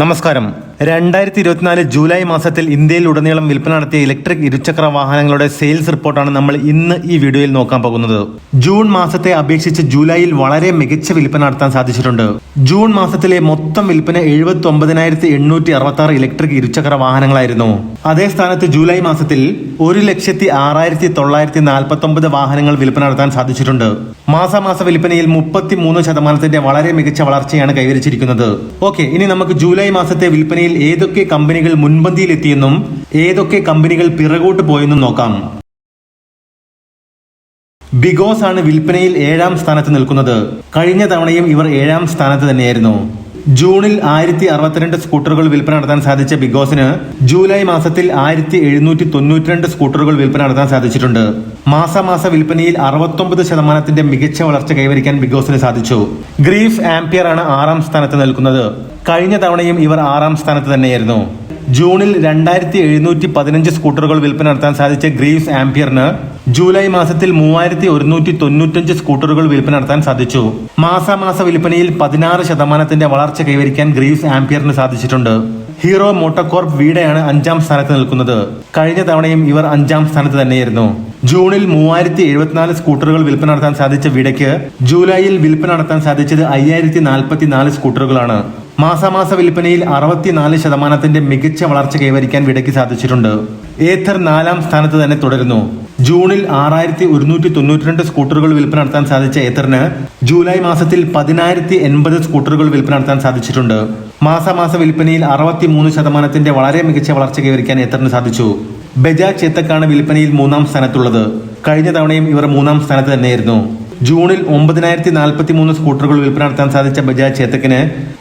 നമസ്കാരം. രണ്ടായിരത്തി ഇരുപത്തിനാല് ജൂലൈ മാസത്തിൽ ഇന്ത്യയിൽ ഉടനീളം വിൽപ്പന നടത്തിയ ഇലക്ട്രിക് ഇരുചക്ര വാഹനങ്ങളുടെ സെയിൽസ് റിപ്പോർട്ടാണ് നമ്മൾ ഇന്ന് ഈ വീഡിയോയിൽ നോക്കാൻ പോകുന്നത്. ജൂൺ മാസത്തെ അപേക്ഷിച്ച് ജൂലൈയിൽ വളരെ മികച്ച വിൽപ്പന നടത്താൻ സാധിച്ചിട്ടുണ്ട്. ജൂൺ മാസത്തിലെ മൊത്തം വിൽപ്പന എഴുപത്തി ഒമ്പതിനായിരത്തി എണ്ണൂറ്റി അറുപത്തി ആറ് ഇലക്ട്രിക് ഇരുചക്ര വാഹനങ്ങളായിരുന്നു. അതേ സ്ഥാനത്ത് ജൂലൈ മാസത്തിൽ ഒരു ലക്ഷത്തി ആറായിരത്തി തൊള്ളായിരത്തി നാൽപ്പത്തി ഒമ്പത് വാഹനങ്ങൾ വിൽപ്പന നടത്താൻ സാധിച്ചിട്ടുണ്ട്. മാസാമാസ വിൽപ്പനയിൽ മുപ്പത്തി മൂന്ന് ശതമാനത്തിന്റെ വളരെ മികച്ച വളർച്ചയാണ് കൈവരിച്ചിരിക്കുന്നത്. ഓക്കെ ഇനി നമുക്ക് ജൂലൈ മാസത്തെ വിൽപ്പനയിൽ ഏതൊക്കെ കമ്പനികൾ മുൻപന്തിയിലെത്തിയെന്നും ഏതൊക്കെ കമ്പനികൾ പിറകോട്ട് പോയെന്നും നോക്കാം. ബിഗോസ് ആണ് വിൽപ്പനയിൽ ഏഴാം സ്ഥാനത്ത് നിൽക്കുന്നത്. കഴിഞ്ഞ തവണയും ഇവർ ഏഴാം സ്ഥാനത്ത് തന്നെയായിരുന്നു. ജൂണിൽ ആയിരത്തി അറുപത്തിരണ്ട് സ്കൂട്ടറുകൾ വിൽപ്പന നടത്താൻ സാധിച്ച ബിഗ് ബിഗോസിന് ജൂലൈ മാസത്തിൽ ആയിരത്തി എഴുന്നൂറ്റി തൊണ്ണൂറ്റിരണ്ട് സ്കൂട്ടറുകൾ വിൽപ്പന നടത്താൻ സാധിച്ചിട്ടുണ്ട്. മാസമാസ വിൽപ്പനയിൽ അറുപത്തൊമ്പത് ശതമാനത്തിന്റെ മികച്ച വളർച്ച കൈവരിക്കാൻ ബിഗ് ബിഗോസിന് സാധിച്ചു. ഗ്രീഫ് ആംപിയർ ആണ് ആറാം സ്ഥാനത്ത് നിൽക്കുന്നത്. കഴിഞ്ഞ തവണയും ഇവർ ആറാം സ്ഥാനത്ത് തന്നെയായിരുന്നു. ജൂണിൽ രണ്ടായിരത്തി എഴുന്നൂറ്റി പതിനഞ്ച് സ്കൂട്ടറുകൾ വിൽപ്പന നടത്താൻ സാധിച്ച ഗ്രീവ്സ് ആംപിയറിന് ജൂലൈ മാസത്തിൽ മൂവായിരത്തി ഒരുന്നൂറ്റി തൊണ്ണൂറ്റഞ്ച് സ്കൂട്ടറുകൾ വിൽപ്പന നടത്താൻ സാധിച്ചു. മാസാമാസ വിൽപ്പനയിൽ പതിനാറ് ശതമാനത്തിന്റെ വളർച്ച കൈവരിക്കാൻ ഗ്രീവ്സ് ആംപിയറിന് സാധിച്ചിട്ടുണ്ട്. ഹീറോ മോട്ടോകോർപ്പ് വീടയാണ് അഞ്ചാം സ്ഥാനത്ത് നിൽക്കുന്നത്. കഴിഞ്ഞ തവണയും ഇവർ അഞ്ചാം സ്ഥാനത്ത് തന്നെയായിരുന്നു. ജൂണിൽ മൂവായിരത്തി എഴുപത്തിനാല് സ്കൂട്ടറുകൾ വിൽപ്പന നടത്താൻ സാധിച്ച വിടയ്ക്ക് ജൂലൈയിൽ വിൽപ്പന നടത്താൻ സാധിച്ചത് അയ്യായിരത്തി നാൽപ്പത്തി നാല് സ്കൂട്ടറുകളാണ്. മാസാമാസ വിൽപ്പനയിൽ അറുപത്തിനാല് ശതമാനത്തിന്റെ മികച്ച വളർച്ച കൈവരിക്കാൻ വിടയ്ക്ക് സാധിച്ചിട്ടുണ്ട്. ഏഥർ നാലാം സ്ഥാനത്ത് തന്നെ തുടരുന്നു. ജൂണിൽ ആറായിരത്തി ഒരുന്നൂറ്റി തൊണ്ണൂറ്റിരണ്ട് സ്കൂട്ടറുകൾ വിൽപ്പന നടത്താൻ സാധിച്ച ഏത്തറിന് ജൂലൈ മാസത്തിൽ പതിനായിരത്തി എൺപത് സ്കൂട്ടറുകൾ വിൽപ്പന നടത്താൻ സാധിച്ചിട്ടുണ്ട്. മാസാമാസ വിൽപ്പനയിൽ അറുപത്തിമൂന്ന് ശതമാനത്തിന്റെ വളരെ മികച്ച വളർച്ച കൈവരിക്കാൻ ഏത്തറിന് സാധിച്ചു. ബജാജ് ചേത്തക്കാണ് വിൽപ്പനയിൽ മൂന്നാം സ്ഥാനത്തുള്ളത്. കഴിഞ്ഞ തവണയും ഇവർ മൂന്നാം സ്ഥാനത്ത് തന്നെയായിരുന്നു. ജൂണിൽ ഒമ്പതിനായിരത്തി നാൽപ്പത്തി മൂന്ന് സ്കൂട്ടറുകൾ വിൽപ്പന നടത്താൻ സാധിച്ച ബജാജ് ചേത്തക്കിന്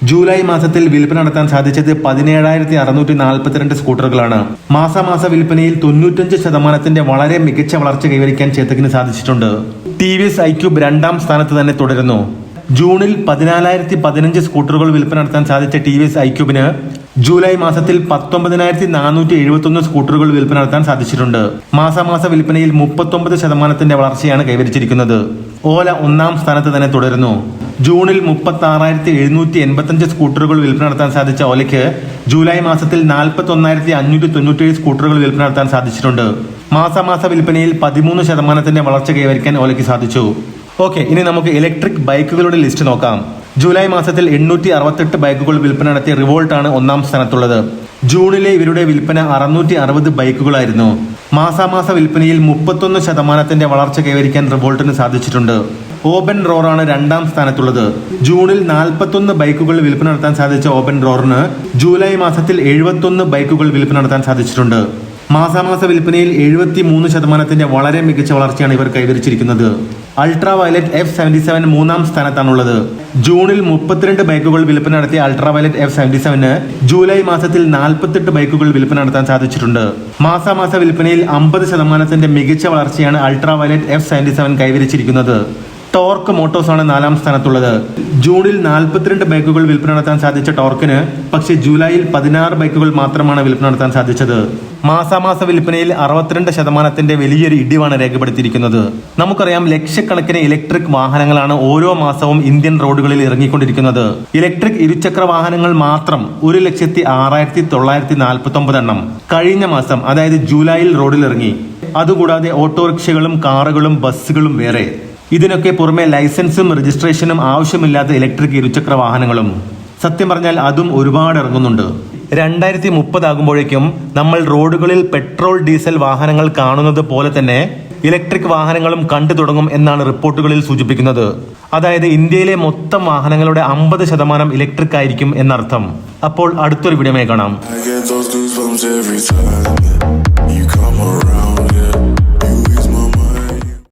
ജൂലൈ മാസത്തിൽ വിൽപ്പന നടത്താൻ സാധിച്ചത് പതിനേഴായിരത്തി അറുന്നൂറ്റി നാൽപ്പത്തിരണ്ട് സ്കൂട്ടറുകളാണ്. മാസാമാസ വിൽപ്പനയിൽ തൊണ്ണൂറ്റഞ്ച് ശതമാനത്തിന്റെ വളരെ മികച്ച വളർച്ച കൈവരിക്കാൻ ചേത്തക്കിന് സാധിച്ചിട്ടുണ്ട്. ടി വി എസ് ഐക്യൂബ് രണ്ടാം സ്ഥാനത്ത് തന്നെ തുടരുന്നു. ജൂണിൽ പതിനാലായിരത്തി പതിനഞ്ച് സ്കൂട്ടറുകൾ വിൽപ്പന നടത്താൻ സാധിച്ച ടി വി എസ് ഐക്യൂബിന് ജൂലൈ മാസത്തിൽ പത്തൊമ്പതിനായിരത്തി നാനൂറ്റി എഴുപത്തൊന്ന് സ്കൂട്ടറുകൾ വിൽപ്പന നടത്താൻ സാധിച്ചിട്ടുണ്ട്. മാസാമാസ വിൽപ്പനയിൽ മുപ്പത്തൊമ്പത് ശതമാനത്തിന്റെ വളർച്ചയാണ് കൈവരിച്ചിരിക്കുന്നത്. ഓല ഒന്നാം സ്ഥാനത്ത് തന്നെ തുടരുന്നു. ജൂണിൽ മുപ്പത്തി ആറായിരത്തി എഴുന്നൂറ്റി എൺപത്തഞ്ച് സ്കൂട്ടറുകൾ വിൽപ്പന നടത്താൻ സാധിച്ച ഓലയ്ക്ക് ജൂലൈ മാസത്തിൽ നാൽപ്പത്തി ഒന്നായിരത്തി അഞ്ഞൂറ്റി തൊണ്ണൂറ്റേഴ് സ്കൂട്ടറുകൾ വിൽപ്പന നടത്താൻ സാധിച്ചിട്ടുണ്ട്. മാസമാസ വിൽപ്പനയിൽ പതിമൂന്ന് ശതമാനത്തിന്റെ വളർച്ച കൈവരിക്കാൻ ഓലയ്ക്ക് സാധിച്ചു. ഓക്കെ ഇനി നമുക്ക് ഇലക്ട്രിക് ബൈക്കുകളുടെ ലിസ്റ്റ് നോക്കാം. ജൂലൈ മാസത്തിൽ എണ്ണൂറ്റി അറുപത്തെട്ട് ബൈക്കുകൾ വിൽപ്പന നടത്തിയ റിവോൾട്ടാണ് ഒന്നാം സ്ഥാനത്തുള്ളത്. ജൂണിലെ ഇവരുടെ വിൽപ്പന അറുന്നൂറ്റി അറുപത് ബൈക്കുകളായിരുന്നു. മാസാമാസ വിൽപ്പനയിൽ മുപ്പത്തൊന്ന് ശതമാനത്തിന്റെ വളർച്ച കൈവരിക്കാൻ റിവോൾട്ടിന് സാധിച്ചിട്ടുണ്ട്. ഓപ്പൺ റോറാണ് രണ്ടാം സ്ഥാനത്തുള്ളത്. ജൂണിൽ നാൽപ്പത്തൊന്ന് ബൈക്കുകൾ വിൽപ്പന നടത്താൻ സാധിച്ച ഓപ്പൺ റോറിന് ജൂലൈ മാസത്തിൽ എഴുപത്തൊന്ന് ബൈക്കുകൾ വിൽപ്പന നടത്താൻ സാധിച്ചിട്ടുണ്ട്. മാസാമാസ വിൽപ്പനയിൽ എഴുപത്തി മൂന്ന് ശതമാനത്തിന്റെ വളരെ മികച്ച വളർച്ചയാണ് ഇവർ കൈവരിച്ചിരിക്കുന്നത്. Ultra violet F seventy seven മൂന്നാം സ്ഥാനത്താണുള്ളത്. ജൂണിൽ മുപ്പത്തിരണ്ട് ബൈക്കുകൾ വിൽപ്പന നടത്തിയ അൾട്രാ വയലറ്റ് എഫ് സെവന്റി സെവന് ജൂലൈ മാസത്തിൽ നാൽപ്പത്തെട്ട് ബൈക്കുകൾ വിൽപ്പന നടത്താൻ സാധിച്ചിട്ടുണ്ട്. മാസാമാസ വിൽപ്പനയിൽ അമ്പത് ശതമാനത്തിന്റെ മികച്ച വളർച്ചയാണ് ultra violet F seventy seven കൈവരിച്ചിരിക്കുന്നത്. Torque motors ആണ് നാലാം സ്ഥാനത്തുള്ളത്. ജൂണിൽ നാൽപ്പത്തിരണ്ട് ബൈക്കുകൾ വിൽപ്പന നടത്താൻ സാധിച്ച ടോർക്കിന് പക്ഷേ ജൂലൈയിൽ പതിനാറ് ബൈക്കുകൾ മാത്രമാണ് വിൽപ്പന നടത്താൻ സാധിച്ചത്. മാസാമാസ വിൽപ്പനയിൽ അറുപത്തിരണ്ട് ശതമാനത്തിന്റെ വലിയൊരു ഇടിവാണ് രേഖപ്പെടുത്തിയിരിക്കുന്നത്. നമുക്കറിയാം ലക്ഷക്കണക്കിന് ഇലക്ട്രിക് വാഹനങ്ങളാണ് ഓരോ മാസവും ഇന്ത്യൻ റോഡുകളിൽ ഇറങ്ങിക്കൊണ്ടിരിക്കുന്നത്. ഇലക്ട്രിക് ഇരുചക്ര വാഹനങ്ങൾ മാത്രം ഒരു ലക്ഷത്തി ആറായിരത്തി തൊള്ളായിരത്തി നാൽപ്പത്തി ഒമ്പത് എണ്ണം കഴിഞ്ഞ മാസം അതായത് ജൂലൈയിൽ റോഡിൽ ഇറങ്ങി അതുകൂടാതെ ഓട്ടോറിക്ഷകളും കാറുകളും ബസ്സുകളും വേറെ. ഇതിനൊക്കെ പുറമെ ലൈസൻസും രജിസ്ട്രേഷനും ആവശ്യമില്ലാത്ത ഇലക്ട്രിക് ഇരുചക്ര വാഹനങ്ങളും. സത്യം പറഞ്ഞാൽ അതും ഒരുപാട് ഇറങ്ങുന്നുണ്ട്. രണ്ടായിരത്തി മുപ്പതാകുമ്പോഴേക്കും നമ്മൾ റോഡുകളിൽ പെട്രോൾ ഡീസൽ വാഹനങ്ങൾ കാണുന്നത് പോലെ തന്നെ ഇലക്ട്രിക് വാഹനങ്ങളും കണ്ടു തുടങ്ങും എന്നാണ് റിപ്പോർട്ടുകളിൽ സൂചിപ്പിക്കുന്നത്. അതായത് ഇന്ത്യയിലെ മൊത്തം വാഹനങ്ങളുടെ അമ്പത് ശതമാനം ഇലക്ട്രിക് ആയിരിക്കും എന്നർത്ഥം. അപ്പോൾ അടുത്തൊരു വീഡിയോമായി കാണാം.